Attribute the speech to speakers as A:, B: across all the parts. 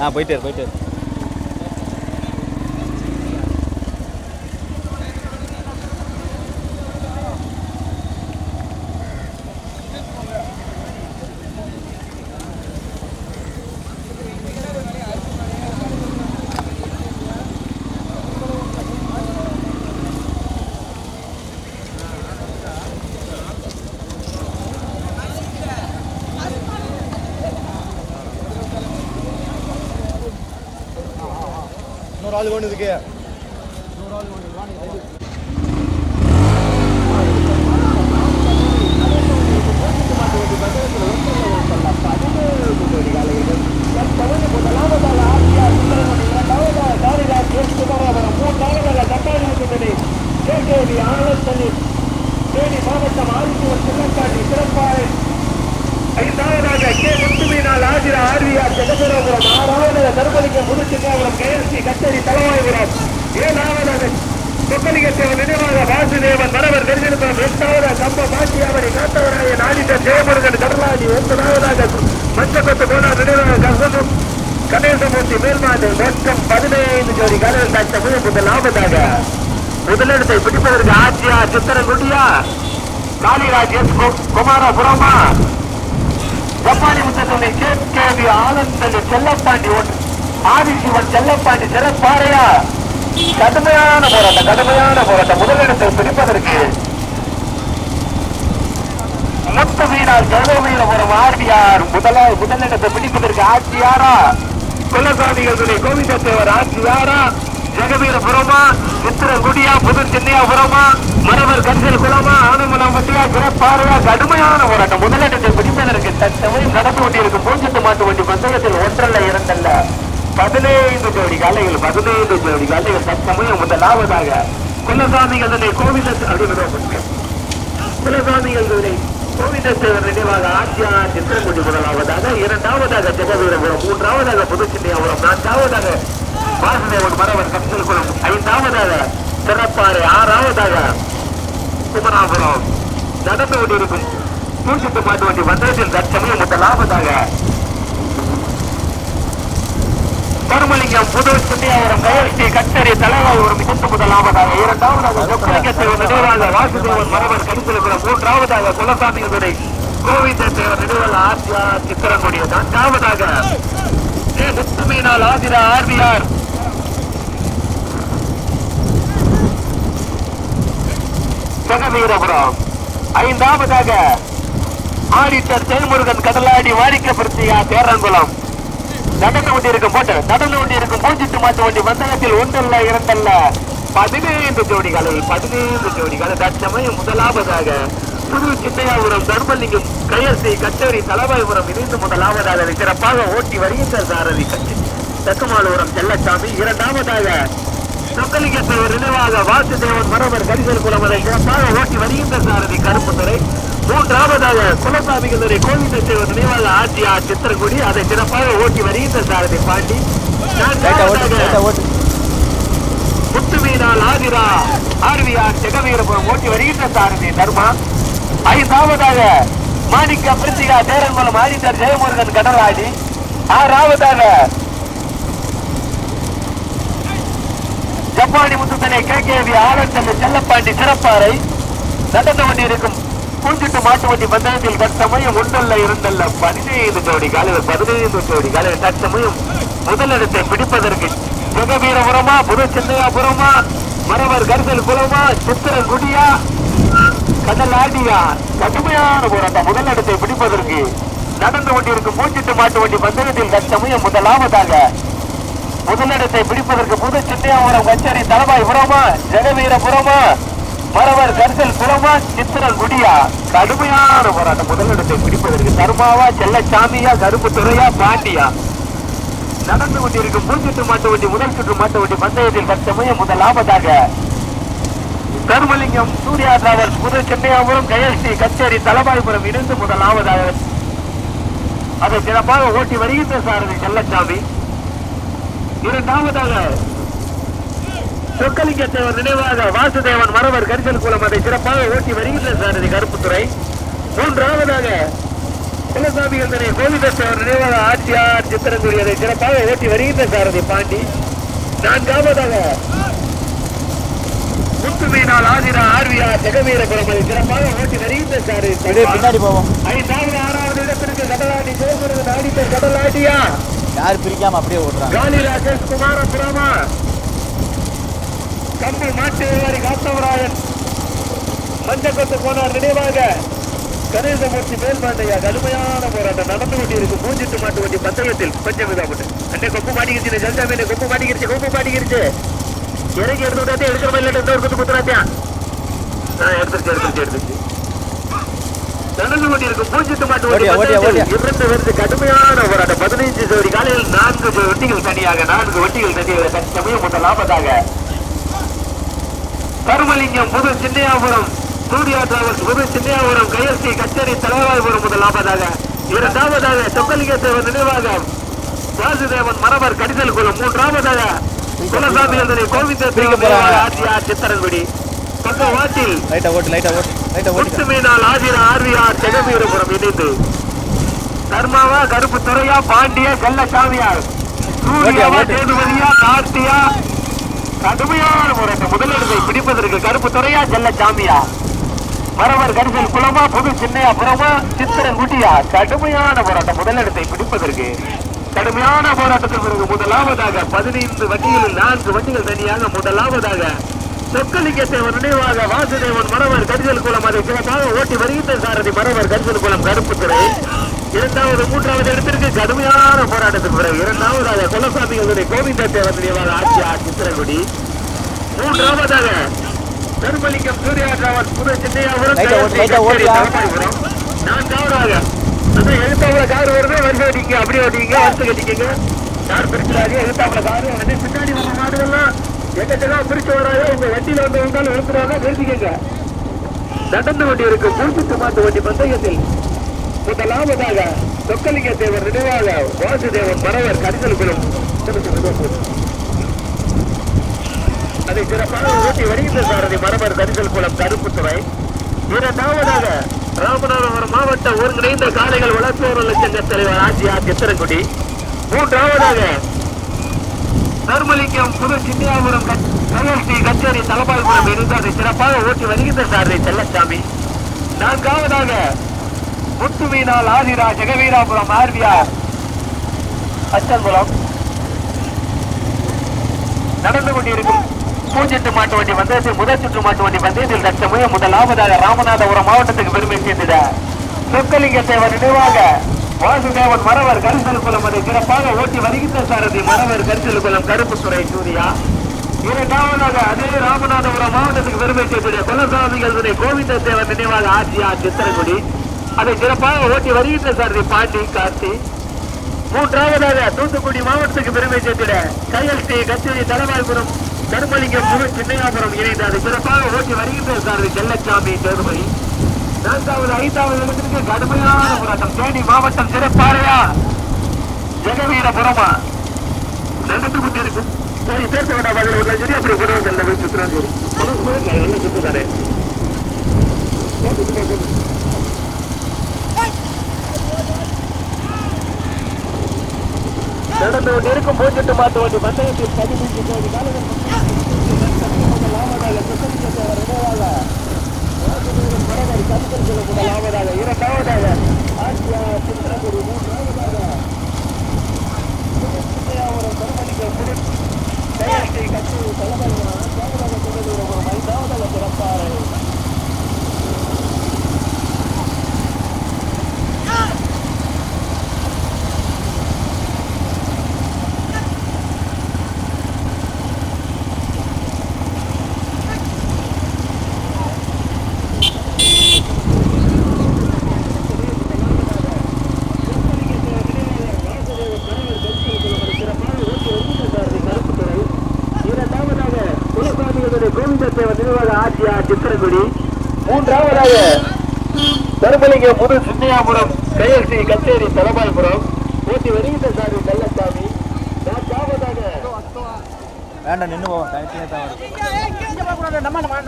A: ஆ போயிட்டு போயிட்டு இரு.
B: ஆள் வேணும் இதுக்கு
C: மாவட்டம் ஆதித்தூர் சின்னக்காட்டி சிறப்பாறை ஐந்தாவதாக கே முத்துமீனால் ஆஜிர ஆர்விஆர் ஜெகசுரபுரம் ஆறாவதாக தர்மலிங்க முதுச்சிக்காபுரம் கேஎஸ்சி கச்சேரி தலைவாய்புரம் ஏழாவதாக சொக்கலிங்கத்தேவன் நினைவாக வாசுதேவன் மரவர் நெருங்கிருப்பம் எட்டாவதாக கம்ப மாட்டியாவணி காத்தவராய நாடிட்ட ஜெயமுருகன் கடலாடி ஒன்பதாவதாக மஞ்சக்கொத்து போனார் நினைவாக கசனும் கணேசமூர்த்தி மேல்மாடு மொத்தம் பதினைந்து ஜோடி கலர் காட்ச முதலாவதாக முதலிடத்தை பிடிப்பதற்கு ஆட்சியா சித்திரங்குடியா காளிராஜ் எஸ் குமாரபுரமா? ஜப்பானி முத்தனை கேட்கேவி ஆனந்தன் செல்லப்பாண்டி ஒன்று ஆதிசிவன் செல்லப்பாண்டி சிறப்பாறையா? கடுமையான போராட்டம் கடுமையான போராட்டம். முதலிடத்தை பிடிப்பதற்கு மொத்த வீரர் ஜெகவீரபுரம் ஆர்டிஆர் முதல முதலிடத்தை பிடிப்பதற்கு ஆட்சியாரா? குலசாமிகள் துணை கோவிந்தத்தேவர் ஆட்சியாரா? ஜெகவீரபுரமா? சித்திரகுடியா? புது சென்னையாபுரமா மரவர் கஞ்சல் குளமா? ஆனமலம் பட்டியா கடுமையான போராட்டம். முதலிடத்தை பிடிப்பதற்கு தற்சமயம் நடந்து கொண்டிருக்கும் பூஞ்சத்து மாட்டு வண்டி பந்தயத்தில் ஒன்றல்ல இரண்டல்ல. பதினைந்து ஜோடி கலைகள் பதினைந்து ஜோடி கலைகள் தற்சமயம் முதலாவதாக குலசாமிகள் துணை கோவிந்த அப்படின்னு குலசாமிகள் துணை நினைவாக ஆட்சியா சித்திரங்குடி முதலாவதாக இரண்டாவதாக ஜெகவீரபுரம் மூன்றாவதாக புதுச்சென்னையாபுரம் நான்காவதாக வாசுதேவன் மரவர் கப்சல் குளம் ஐந்தாவதாக சிறப்பாறை ஆறாவதாக குமராபுரம். நடந்து கொண்டிருக்கும் தூசித்து பாட்டு வண்டி வந்ததில் தற்சமயம் முதலாவதாக கருமலிங்கம் புது கயர்ச்சி கட்டரி தலைவாய் ஒரு மிகுந்த முதலாவதாக இரண்டாவதாக சொக்கலிங்கத்தை நினைவாக வாசுதேவன் மரபன் கருத்திருக்கிற மூன்றாவதாக குலசாமி துறை கோவிந்த தேவர் நினைவாக ஆசியா சித்திரங்குடிய நான்காவதாக ஏ. முத்துமீனால் ஆதிரா ஆர்பிஆர் ஜெகவீரபுரம். ஐந்தாவதாக ஆடிட்டர் செயல்முருகன் கடலாடி வாடிக்கப்படுத்தியா தேரங்குளம். நடந்து கொண்டிருக்கும் போட்டு நடந்து கொண்டிருக்கும் பூஞ்சிட்டு மாட்டு வண்டி வந்தகத்தில் ஒன்றல்ல இரண்டல்ல. பதினைந்து ஜோடிகள் பதினைந்து ஜோடிகள். தற்சமயம் முதலாவதாக புது சின்னையாபுரம் தர்மலிங்கம் கையர்சி கச்சேரி தலவாய்புரம் இணைந்து முதலாவதாக சிறப்பாக ஓட்டி வருகின்ற சாரதி கட்சி. தக்குமாலூரம் செல்லச்சாமி இரண்டாவதாக சொக்கலிங்கத்தவர் நினைவாக வாசுதேவன் மரவர் கரிசல் குளமதை சிறப்பாக ஓட்டி வருகின்ற சாரதி கருப்புத்துறை. மூன்றாவதாக குலசாமிகளுடைய கோவிந்தத்தேவர் நினைவாக ஆட்சியா சித்திரகுடி அதை சிறப்பாக ஓட்டி வருகின்ற சாரதி பாண்டி. முத்துமீனால் ஆதிரா ஆர்விஆர் ஜெகவீரபுரம் ஓட்டி வருகின்ற சாரதி தர்மா. ஐந்தாவதாக மாணிக்க பிரித்திகா தேரங்குளம் ஆதித்தர் ஜெயமுருகன் கடலாடி. ஆறாவதாக ஜப்பானி முத்துத்தனை கேகேவி ஆலந்தல் செல்லப்பாண்டி சிறப்பாறை. நடந்து கொண்டிருக்கும் பூஞ்சிட்டு மாட்டுவண்டி பந்தயத்தில் தற்சமயம் ஒன்றல்ல இரண்டல்ல. பதினைந்து கோடி காலையில் பதினைந்து கோடி காலையில் தற்சமயம் முதலிடத்தை பிடிப்பதற்கு ஜெகவீரபுரமா புது சின்னையாபுரமா மரவர் கருதல் குலமா சித்திரங்குடியா கடலாடியா கடுமையான போராட்டம். முதலிடத்தை பிடிப்பதற்கு நடந்து கொண்டிருக்கும் பூஞ்சிட்டு மாட்டு வண்டி பந்தயத்தில் தற்சமயம் முதலாவதாக முதலிடத்தை பிடிப்பதற்கு புது சின்னையாபுரம் கச்சேரி தலபாய் புறமா ஜெகவீரபுரமா மரவர் கரிசல் புறமா சித்திரன் குடியா. கடுமையான போராட்டம். முதலிடத்தை பிடிப்பதற்கு தர்மாவா செல்லச்சாமியா கருப்பு துறையா பாண்டியா. நடந்து கொண்டிருக்கும் மூச்சுட்டு மாட்டு வண்டி முதல் சுற்று மாட்டு வண்டி பந்தயத்தில் தற்சமயம் ஆபத்தாக. தர்மலிங்கம் சூர்யா டிராவல்ஸ் புது சென்னையாபுரம் கயல்சி கச்சேரி தலபாய்புரம் இணைந்து முதலாவதாக அதை சிறப்பாக ஓட்டி வருகின்ற சாரதி செல்லச்சாமி. இரண்டாவதாக சொக்கலிங்கத்தேவர் நினைவாக வாசுதேவன் மரவர் கரிசல் குளம் அதை சிறப்பாக ஓட்டி வருகின்ற சாரதி கருப்புத்துறை. மூன்றாவதாக குலசாமி அந்தனை கோவிந்தேஸ்வரர் நினைவாக ஆட்சியார் சித்திரங்குடியதை சிறப்பாக ஓட்டி வருகின்ற சாரதி பாண்டி. நான்காவதாக முத்துமீனால் ஆதிரா ஆர்விஆர் ஜெகவீரபுரம் அதை சிறப்பாக ஓட்டி வருகின்ற
A: அப்படியே பின்னாடி போவோம்.
C: ஐந்தாவது ஆறாவது இடத்திற்கு கடலாடி ஜெயமுருக நாடித்தர் கடலாடியா
A: யார் பிரிக்காம அப்படியே ஓட்டுறாங்க
C: காலி ராஜேஷ் குமாரபுரமா கம்பு மாட்டு வியாபாரி காத்தவராயன். மஞ்சக்கொத்து போனார் நினைவாக. கணேசமூர்த்தி மேல்பாண்டையா கடுமையான போராட்டம் நடந்து கொண்டிருக்கு மூஞ்சிட்டு மாட்டு வண்டி பந்தயத்தில் கொஞ்சம் இதாகட்டு அன்னை கொப்பு மாட்டிக்கிச்சு ஜல்சாமி கொப்பு மாட்டிக்கிச்சு கொப்பு மாட்டிக்கிச்சு இறங்கி எடுத்து விட்டாத்தே எடுக்கிற மாதிரி இல்லை ஒரு குத்து குத்துறாத்தியா எடுத்துருச்சு எடுத்துருச்சு எடுத்துருச்சு. நடந்து கொண்டிருக்கும் பூஜ்ஜித்து மாட்டு இரண்டு பேருக்கு கடுமையான போராட்டம். பதினைஞ்சு ஜோடி காலையில் நான்கு வண்டிகள் தனியாக நான்கு வண்டிகள் தனியாக தற்சமயம் முதலாவதாக கருமலிங்கம் புது சின்னையாபுரம் சூர்யா டிராவல்ஸ் புது சின்னையாபுரம் கையெழுத்தி கச்சேரி தலைவாய்புரம் முதலாவதாக. இரண்டாவதாக சொக்கலிங்கத்தேவன் நினைவாக வாசுதேவன் மரபர் கடிதல் குளம் மூன்றாவதாக குலசாமி அந்தனை கோவிந்த. ஆட்சியார் சித்தரன்குடி. பக்க வாட்டில்
A: லைட்டா ஓட்டு லைட்டா ஓட்டு லைட்டா ஓட்டு
C: முத்துமீனால் ஆதிர ஆர்விஆர் ஜெகவீரபுரம் இணைந்து. தர்மாவா கருப்பு துறையா பாண்டிய செல்லசாமியார் சூர்யாவா
A: ஓட்டு.
C: சேதுபதியா கார்த்தியா கடுமையான போராட்டம் முதலிடத்தை பிடிப்பதற்கு கருப்பு துறையா செல்லசாமியா மரவர் கரிசல் குளமா புது சின்னையா புறமா சித்திரங்குட்டியா கடுமையான போராட்டம் முதலிடத்தை பிடிப்பதற்கு. கடுமையான போராட்டத்திற்கு பிறகு முதலாவதாக பதினைந்து வண்டிகளில் நான்கு வண்டிகள் தனியாக முதலாவதாக சொக்கலிங்கத்தேவன் நினைவாக வாசுதேவன் மரவர் கரிசல் குளம் அதை சிறப்பாக ஓட்டி வருகின்ற சாரதி மரவர் கரிசல் குளம் கருப்புத்துறை. இரண்டாவது மூன்றாவது இடத்திற்கு கடுமையான போராட்டத்திற்கு பிறகு இரண்டாவதாக குலசாமிகளுடைய கோவிந்தத்தேவன் நினைவாக ஆட்சியார் சித்திரங்குடி மூன்றாவதாக தர்மலிங்கம் சூர்யா டிராவல் புது சின்னையாபுரம். நான்காவதாக எழுத்தாப்புல கார் வருது வரிசை ஓட்டிங்க அப்படியே ஓட்டிங்க வரிசை கட்டிக்கங்க. யார் பிரிச்சுடாது எழுத்தாப்புல கார் வந்து பின்னாடி வர மாடுகள்லாம் எங்கெல்லாம் பிரிச்சு வராதோ உங்க வண்டியில வந்து வந்தாலும் எழுத்துறாங்க நிறுத்திக்கங்க. நடந்து கொண்டு இருக்கும் பூசித்து மாட்டு வண்டி பந்தயத்தில். முதலாவதாக சொக்கலிங்க தேவர் நினைவாக வாசுதேவன் மரவர் கரிசல் குலம் அதை சிறப்பாக ஊட்டி வருகின்ற சாரதி மரபர் கரிசல் குளம் கருப்புத்துறை. இரண்டாவதாக ராமநாதபுரம் மாவட்ட ஒருங்கிணைந்த காளைகள் வளர்ப்போர் சங்க தலைவர் ஆட்சியார் சித்திரங்குடி. மூன்றாவதாக தர்மலிங்கம் புது சின்னியாபுரம் கல்யாணி கச்சேரி தலபாய்புரம் இருந்து அதை சிறப்பாக ஓட்டி வருகின்ற சாரதி செல்லசாமி. நான்காவதாக முத்துமீனால் ஆதிரா ஜெகவீராபுரம் ஆர்வியார். அச்சங்குளம். நடந்து கொண்டிருக்கும் பூஞ்செட்டு மாட்டு வண்டி வந்தது. முதல் சுற்று மாட்டு வண்டி பந்தயத்தில் தற்சமயம் முதலாவதாக ராமநாதபுரம் மாவட்டத்துக்கு பெருமை சேர்ந்தத. சொக்கலிங்க தேவர் நினைவாக வாசுதேவன் மரவர் கரிசல் குளம் அதை சிறப்பாக ஓட்டி வருகின்ற சாரதி மரவர் கருத்தல் குலம் கருப்பு கருப்புத்துறை சூர்யா. இரண்டாவதாக அதே ராமநாதபுரம் மாவட்டத்துக்கு பெருமை சேர்ந்த குலசாமிகளுடைய கோவிந்த தேவர் நினைவாக ஆட்சியா சித்திரங்குடி. அதை சிறப்பாக ஓட்டி வருகின்ற சாரதி பாண்டி கார்த்தி. மூன்றாவதாக தூத்துக்குடி மாவட்டத்துக்கு பெருமை சேர்த்திட கையெழுத்தி கச்சேரி தலைவாய்புரம் தர்மலிங்கம் முழு சின்னையாபுரம் இணைந்து அதை சிறப்பாக ஓட்டி வருகின்ற சாரதி செல்லச்சாமி தேர்மணி நான்காவது ஐந்தாவது இடத்திற்கு கடுமையான போராட்டம். தேனி மாவட்டம் சிறப்பாறையா ஜெகவீரபுரமா நடந்து கொண்டிருக்கும் சரி சேர்த்து விட பதில் ஒரு லட்சம் அப்படி போடுவாங்க இந்த சுற்றுலா என்ன சரி நல்ல சுற்றுதானே இருக்கும் போட்டு மாட்டு வண்டி பந்தயத்தில் பதிமூன்று கோடி காலங்கள் முதலாவதாக சுத்தமிக்கத்தவர் இரண்டாவதாக ஆசியா சித்திரகுரு மூன்றாவதாக சின்னையாவரம் தர்மலிங்கம் குடி ஐந்தாவதாக தருமலிங்கம் புது சின்னையாபுரம் கையெழுத்தி கச்சேரி தலபாய்புரம் ஊட்டி வருகின்ற சாரி கள்ளசாமி நான்காவதாக
A: வேண்டாம் நின்று போவோம் தனித்தனியாக தான் வரும்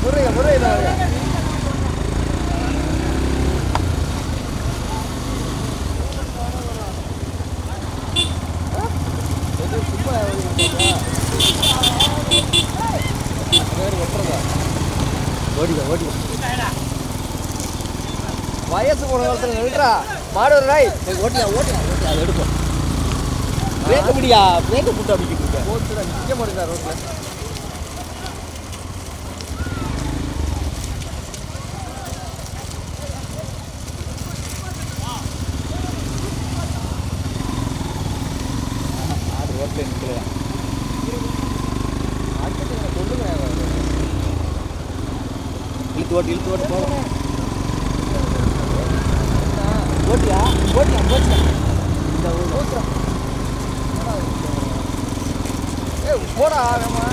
B: முருகை முருகை தான் வருங்க. ஓடிக்க ஓடிக்க வயசு போன காலத்தில் நில்றா ஒரு நாய் ஓட்டியா ஓட்டியா ஓட்டியா அதை எடுப்போம். பிரேக்க முடியா பிரேக்க போட்டு அப்படிக்கிட்டு இருக்க. போச்சுடா நிற்க மாட்டேங்க ரோட்டில் ஆடு ரோட்டில் நிற்கலையா இழுத்து ஓட்டு இழுத்து ஓட்டு போகிறோம் ஓட்டியா ஓட்டியா போச்சுடா இந்த போச்சுடா ஏய் போடா வேமா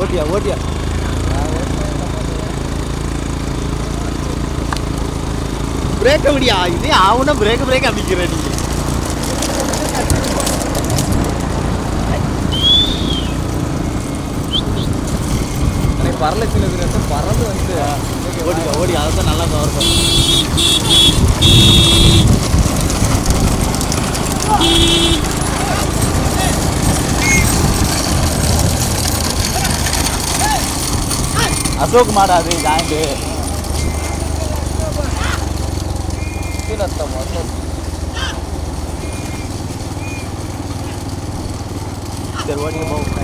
B: ஓட்டியா ஓட்டியா? பிரேக்க முடியா இது அவனை பிரேக் பிரேக் அமைக்கிற நீ. பரலட்சுமி பறந்து வந்து ஓடிக்கா ஓடி அதை தான் நல்லா இருக்கும் அசோக் மாடா அது ஜாயிண்ட் கீழத்தம் அசோக் சரி ஓடிக்க போகும்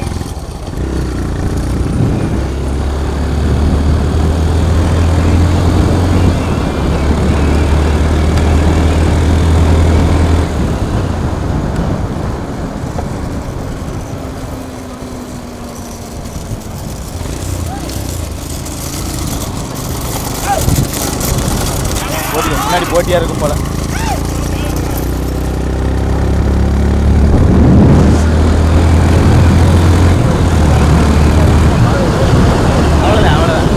B: போட்டி முன்னாடி இருக்கும் போல அவ்வளோதான் அவ்வளோதான்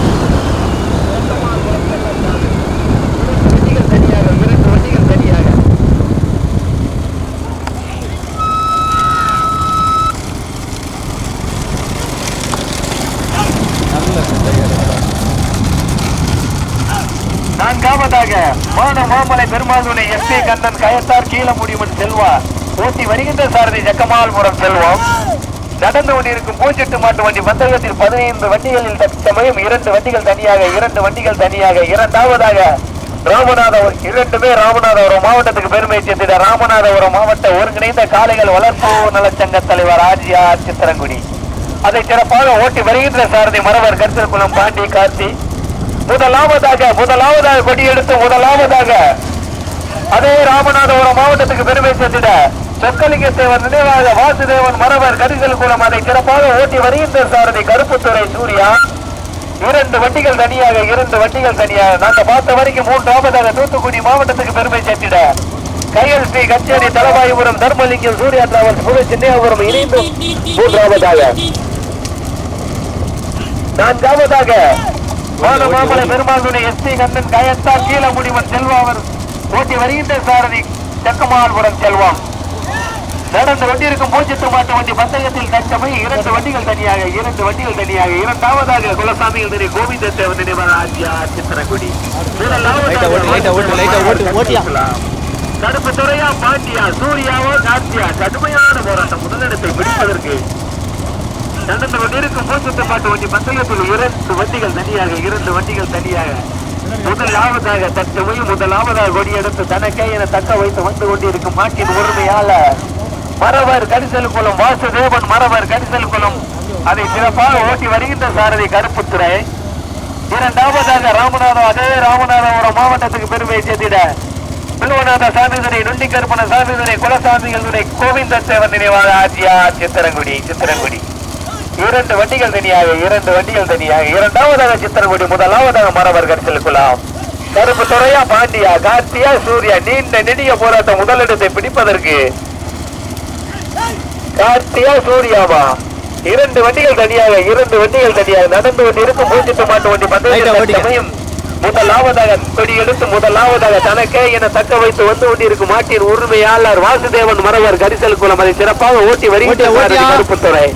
C: வண்டிகள் தனியாக இரண்டு வண்டிகள் தனியாக நான்காவதாக மான மாமலை பெருமாள் துணை எஸ் பி கண்ணன் கயத்தார் கீழமுடிவன் செல்வா ஓட்டி வருகின்ற சாரதி ஜக்கமால்புரம் செல்வம். நடந்து கொண்டிருக்கும் பூச்செட்டு மாட்டு வண்டி பந்தயத்தில் பதினைந்து வண்டிகளில் தற்சமயம் இரண்டு வண்டிகள் தனியாக இரண்டு வண்டிகள் தனியாக இரண்டாவதாக ராமநாதபுரம் இரண்டுமே ராமநாதபுரம் மாவட்டத்துக்கு பெருமை சேர்த்திட ராமநாதபுரம் மாவட்ட ஒருங்கிணைந்த காளைகள் வளர்ப்பு நலச்சங்க தலைவர் ஆர்ஜிஆர் சித்திரங்குடி. அதை சிறப்பாக ஓட்டி வருகின்ற சாரதி மரவர் கருத்தல்குளம் பாண்டி கார்த்தி. முதலாவதாக முதலாவதாக கொடியெடுத்து முதலாவதாக அதே ராமநாதபுரம் மாவட்டத்துக்கு பெருமை சேர்த்திட சொக்கலிங்க தேவர் நினைவாக வாசுதேவன் மரவர் கரிசல் குளம் அதை சிறப்பாக ஓட்டி வருகின்ற சாரதி கருப்புத்துறை சூர்யா. இரண்டு வண்டிகள் தனியாக இரண்டு வண்டிகள் தனியாக. நாங்க பார்த்த வரைக்கும் மூன்று ஆபத்தாக தூத்துக்குடி மாவட்டத்துக்கு பெருமை சேர்த்திட. கையல் ஸ்ரீ கச்சேரி தலவாயுபுரம் தர்மலிங்கம் சூர்யா டிராவல்ஸ் புது சென்னையாபுரம் இணைந்து மூன்றாவதாக. நான்காவதாக மாத மாமலை பெருமாள் எஸ் டி கண்ணன் கயத்தா கீழமுடிவன் செல்வாவர் ஓட்டி வருகின்ற சாரதி செக்கமால்புரம் செல்வம் நடந்து கொண்டிருக்கும் பூஜ்ஜித்து மாட்டு வண்டி பந்தயத்தில் தச்சமை இரண்டு வண்டிகள் தனியாக இரண்டு வண்டிகள் தனியாக இரண்டாவதாக குலசாமிகள் திரு கோவிந்த தேவன் நினைவாக ஆட்சியா சித்திரகுடி. தடுப்பு துறையா பாண்டியா சூர்யாவோ கார்த்தியா கடுமையான போராட்டம் முதலிடத்தை பிடிப்பதற்கு. நடந்து கொண்டிருக்கும் பூச்சத்து பாட்டு வண்டி பந்தயத்தில் இரண்டு வண்டிகள் தனியாக இரண்டு வண்டிகள் தனியாக. முதலாவதாக தற்சமயம் முதலாவதாக கொடியெடுத்து தனக்கே என தக்க வைத்து வந்து கொண்டிருக்கும் மாட்டின் உரிமையால மரவர் கரிசல் குளம் வாசுதேவன் மரவர் கரிசல் குளம் அதை சிறப்பாக ஓட்டி வருகின்ற சாரதி கருப்புத்துறை. இரண்டாவதாக ராமநாதம் அதே ராமநாதபுரம் மாவட்டத்துக்கு பெருமையை சேர்த்திட. பில்வநாத சாமிதுரை நுண்டி கருப்பண சாமிதுரை குலசாமிகளுடைய கோவிந்த சேவன் நினைவாக ஆட்சியா சித்திரங்குடி சித்திரங்குடி. இரண்டு வண்டிகள் தனியாக இரண்டு வண்டிகள் தனியாக. இரண்டாவதாக சித்திரங்குடி முதலாவதாக மரவர் கரிசல் குலாம் கருப்பு துறையா பாண்டியா கார்த்தியா சூர்யா நீண்ட நெடிய போராட்டம் முதலிடத்தை பிடிப்பதற்கு கார்த்தியா சூர்யாவா? இரண்டு வண்டிகள் தனியாக இரண்டு வண்டிகள் தனியாக. நடந்து கொண்டு இருக்கும் பூஜ்ஜிட்டு மாட்டு வண்டி. சமயம். முதலாவதாக கொடி எடுத்து முதலாவதாக தனக்கே என தக்க வைத்து வந்து கொண்டிருக்கும் மாட்டின் உரிமையாளர் வாசுதேவன் மரவர் கரிசல் குளம். அதை சிறப்பாக ஓட்டி வருகின்ற. கருப்புத்துறை.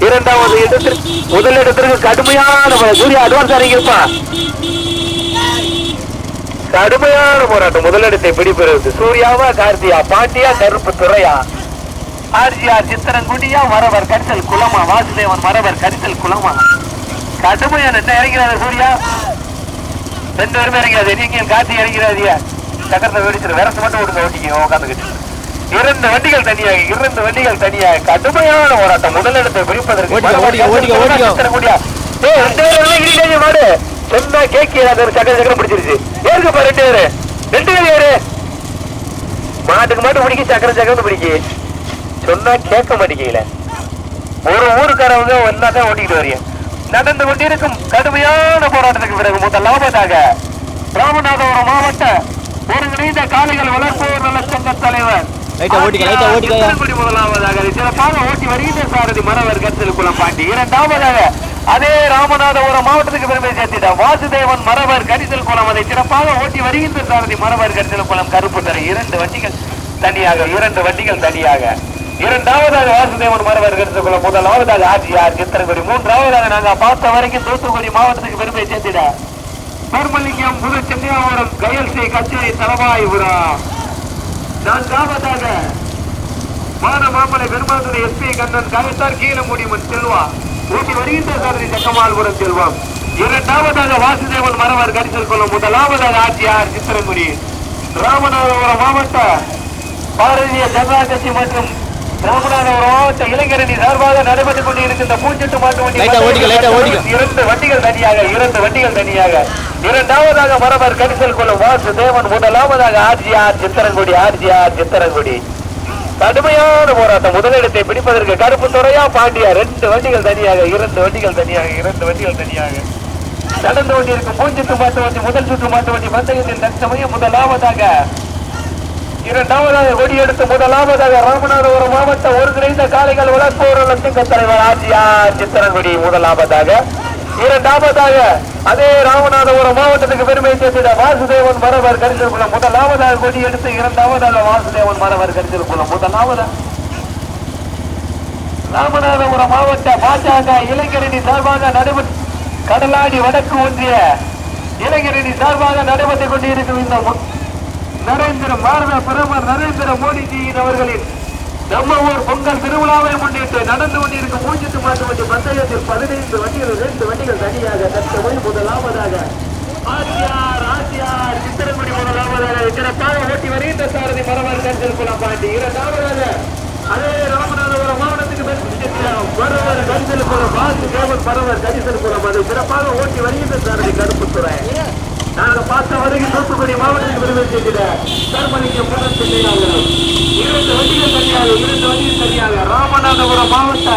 C: இரண்டாவது இடத்திற்கு முதலிடத்திற்கு கடுமையான போரா- சூர்யா அட்வான்ஸ் அறிவிப்பா கடுமையான போராட்டம். முதலிடத்தை பிடிபெறுவது சூர்யாவா கார்த்தியா பாண்டியா கருப்பு துறையா? ஆர்ஜிஆர் சித்திரங்குடியா வரவர் கரிசல் குளமா வாசுதேவன் வரவர் கரிசல் குளமா கடுமையான என்ன இறங்கிறாரு சூர்யா. ரெண்டு பேருமே இறங்கிறாது நீங்க கார்த்தி இறங்கிறாதியா சக்கரத்தை வெடிச்சிரு. விரசு மட்டும் விடுங்க ஓட்டிங்க உட்காந்துக்கிட்டு இரண்டு வண்டிகள் தனியாக இரண்டு வண்டிகள் தனியாக. கடுமையான போராட்டம். பேரும் இடிக்காதீங்க மாடு. சொன்னா கேக்கி ஒரு சக்கர சக்கரம் பிடிச்சிருச்சு. ரெண்டு பேரு. ரெண்டு பேர் மாட்டுக்கு மாட்டு பிடிக்க சக்கரம் சக்கரம் பிடிக்கி. சொன்னா கேட்க மாட்டேங்கல. ஒரு ஊருக்காரவங்க ஒன்னாதான் ஓட்டிக்கிட்டு வரீங்க நடந்து கொண்டிருக்கும் கடுமையான போராட்டத்துக்கு பிறகு முதலாவதாக ராமநாதபுரம் மாவட்ட ஒருங்கிணைந்த காளைகள் வளர்ப்போர் நல சங்க தலைவர்
B: லைட்டா ஓட்டிக்க, லைட்டா ஓட்டிக்க.
C: சித்தரங்குடி முதலாவதாக அதை சிறப்பாக ஓட்டி வருகின்ற சாரதி மரவர் கருத்தில் குளம் பாண்டி இரண்டாவதாக அதே ராமநாதபுரம் மாவட்டத்துக்கு பெருமை சேர்த்திட வாசுதேவன் மரவர் கரிசல் குளம் அதை சிறப்பாக ஓட்டி வருகின்ற சாரதி மரவர் கரிசல் குளம் கருப்பு தரை இரண்டு வண்டிகள் தனியாக இரண்டு வண்டிகள் தனியாக. இரண்டாவதாக வாசுதேவன் மரவர் கரிசல் குளம் முதலாவதாக ஆட்சியார் சித்திரங்குடி மூன்றாவதாக நாங்க பார்த்த வரைக்கும் தூத்துக்குடி மாவட்டத்துக்கு பெருமை சேர்த்திட பெருமலிங்கம் புது சென்னியாவரம் கயல் ஸ்ரீ கச்சேரி தலவாயுபுரம். நான்காவதாக மான மாமலை பெருமாதுரை எஸ்பி கண்ணன் காயத்தார் கீழமுடிமன் செல்வா. ஊட்டி வருகின்ற சாதனை சக்கமால்புரம் செல்வம். இரண்டாவதாக வாசுதேவன் மரவர் கரிசல் கொள்ளும் முதலாவதாக ஆட்சியார் சித்திரங்குடி ராமநாதபுரம் மாவட்ட பாரதிய ஜனதா கட்சி மற்றும் ராமநாதபுரம் மாவட்ட இளைஞரணி சார்பாக நடைபெற்றுக் கொண்டிருக்கின்ற பூஞ்செட்டு மாட்டு வண்டி
B: லைட்டா ஓடிக்க, லைட்டா ஓடிக்க.
C: இரண்டு வண்டிகள் தனியாக இரண்டு வண்டிகள் தனியாக. இரண்டாவதாக மரபர் கரிசல் குளம் வாசு தேவன் முதலாவதாக ஆர்ஜிஆர் சித்திரங்குடி ஆர்ஜிஆர் சித்திரங்குடி. கடுமையான போராட்டம். முதலிடத்தை பிடிப்பதற்கு கருப்பு துறையா பாண்டியா. ரெண்டு வண்டிகள் தனியாக இரண்டு வண்டிகள் தனியாக இரண்டு வண்டிகள் தனியாக. நடந்து கொண்டிருக்கும் பூஞ்சிட்டு மாட்டு வண்டி முதல் சுற்று மாட்டு வண்டி பந்தயத்தில் தற்சமயம் முதலாவதாக இரண்டாவதாக கொடியெடுத்து முதலாவதாக ராமநாதபுரம் மாவட்ட ஒருங்கிணைந்த காலைகள் வளர்ப்போர் லட்சங்க தலைவர் ஆட்சியார் சித்திரங்குடி முதலாவதாக. இரண்டாவதாக அதே ராமநாதபுரம் மாவட்டத்துக்கு பெருமை சேர்த்திட வாசுதேவன் மரவர் கருத்தில் குளம் முதலாவதாக கொடியெடுத்து இரண்டாவதாக வாசுதேவன் மரவர் கருத்தில் குளம் முதலாவதாக ராமநாதபுரம் மாவட்ட பாஜக இளைஞரணி சார்பாக நடைபெற்ற கடலாடி வடக்கு ஒன்றிய இளைஞரணி சார்பாக நடைபெற்றுக் கொண்டிருக்கும் இந்த மு- நரேந்திர பாரத பிரதமர் நரேந்திர மோடிஜியின் அவர்களின் நம்ம ஊர் பொங்கல் திருவிழாவை முன்னிட்டு நடந்து கொண்டிருக்கும் மூஞ்சிட்டு மாட்டு வண்டி பந்தயத்தில் பதினைந்து வண்டிகள் ரெண்டு வண்டிகள் தனியாக தற்சமயம் முதலாவதாக ஆசியார் ஆசியார் சித்திரங்குடி முதலாவதாக சிறப்பாக ஓட்டி வருகின்ற சாரதி மரவர் கஞ்சல் குளம்பாண்டி. இரண்டாவதாக அதே ராமநாதபுரம் மாவட்டத்துக்கு பெருமிச்சம் மரவர் கரிசல் குளம் வாசு தேவன் மரவர் கரிசல் குளம். சிறப்பாக ஓட்டி வருகின்ற சாரதி கருப்புத்துறை. நாங்க பார்த்த வரைக்கும் தூத்துக்குடி மாவட்டத்துக்கு பெருமை சேர்க்கிற தர்மலிங்கம் முதல் சென்னையாளர்கள் இரண்டு வண்டிகள் தனியாக இரண்டு வண்டிகள் தனியாக. ராமநாதபுரம் மாவட்ட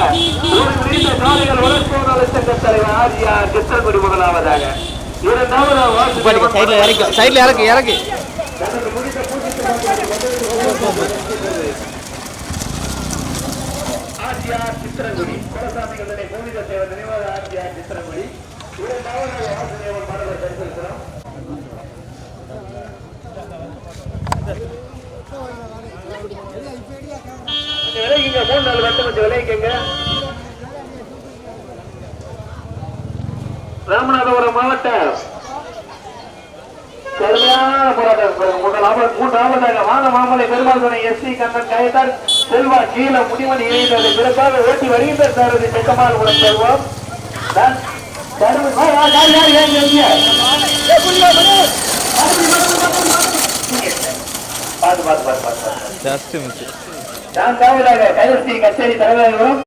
C: ஒரு நீண்ட சாலைகள் வளர்ப்போர் நலச்சங்க தலைவர் ஆர்ஜிஆர் சித்தங்குடி முதலாவதாக. இரண்டாவதாக வாசு
B: பாருங்க சைடுல இறக்கு சைடுல இறக்கு இறக்கு.
C: ஆர்ஜிஆர் சித்திரங்குடி சேவை நினைவாக சித்திரங்குடி மூணு நாலு வருஷம் கொஞ்சம் விளைவிக்கங்க ராமநாதபுரம் மாவட்டம். கடுமையான போராட்டம். மூன்று மூன்றாவதாக வாங்க மாமலை பெருமாள் துணை எஸ் சி கண்ணன் கயத்தார் செல்வா கீழ முடிமணி இணைந்தது சிறப்பாக ஓட்டி வருகின்ற சாரதி செக்கமால் குளம் செல்வம். நான் கருவு- வா, வா, யார், யார், யார், யார், பார்த்து பார்த்து பார்த்து பார்த்து
A: ஜஸ்ட் மிஸ்
C: நான்காவதாக கச்சேரி தலைவர்